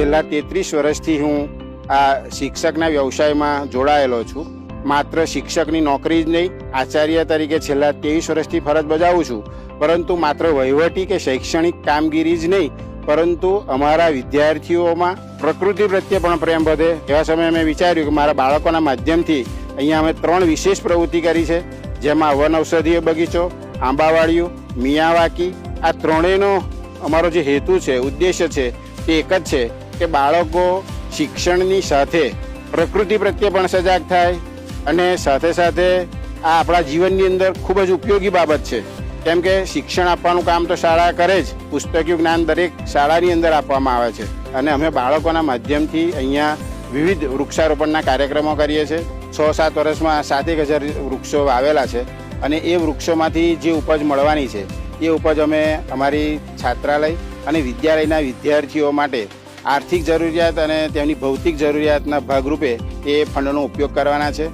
છેલ્લા તેત્રીસ વર્ષથી હું આ શિક્ષકના વ્યવસાયમાં જોડાયેલો છું. માત્ર શિક્ષકની નોકરી જ નહીં, આચાર્ય તરીકે છેલ્લા ત્રેવીસ વર્ષથી ફરજ બજાવું છું. પરંતુ માત્ર વહીવટી કે શૈક્ષણિક કામગીરી જ નહીં, પરંતુ અમારા વિદ્યાર્થીઓમાં પ્રકૃતિ પ્રત્યે પણ પ્રેમ વધે. એવા સમયે મેં વિચાર્યું કે મારા બાળકોના માધ્યમથી અહીંયા અમે ત્રણ વિશેષ પ્રવૃત્તિ કરી છે. જેમાં વન ઔષધીય બગીચો, આંબાવાડીઓ, મિયાવાકી, આ ત્રણેયનો અમારો જે હેતુ છે, ઉદ્દેશ્ય છે, તે એક જ છે. કે બાળકો શિક્ષણની સાથે પ્રકૃતિ પ્રત્યે પણ સજાગ થાય અને સાથે સાથે આ આપણા જીવનની અંદર ખૂબ જ ઉપયોગી બાબત છે. કેમ કે શિક્ષણ આપવાનું કામ તો શાળા કરે જ. પુસ્તકીય જ્ઞાન દરેક શાળાની અંદર આપવામાં આવે છે. અને અમે બાળકોના માધ્યમથી અહીંયા વિવિધ વૃક્ષારોપણના કાર્યક્રમો કરીએ છીએ. છ સાત વર્ષમાં સાતેક હજાર વૃક્ષો વાવેલા છે અને એ વૃક્ષોમાંથી જે ઉપજ મળવાની છે, એ ઉપજ અમે અમારી છાત્રાલય અને વિદ્યાલયના વિદ્યાર્થીઓ માટે આર્થિક જરૂરિયાત અને તેમની ભૌતિક જરૂરિયાતના ભાગરૂપે એ ફંડનો ઉપયોગ કરવાના છે.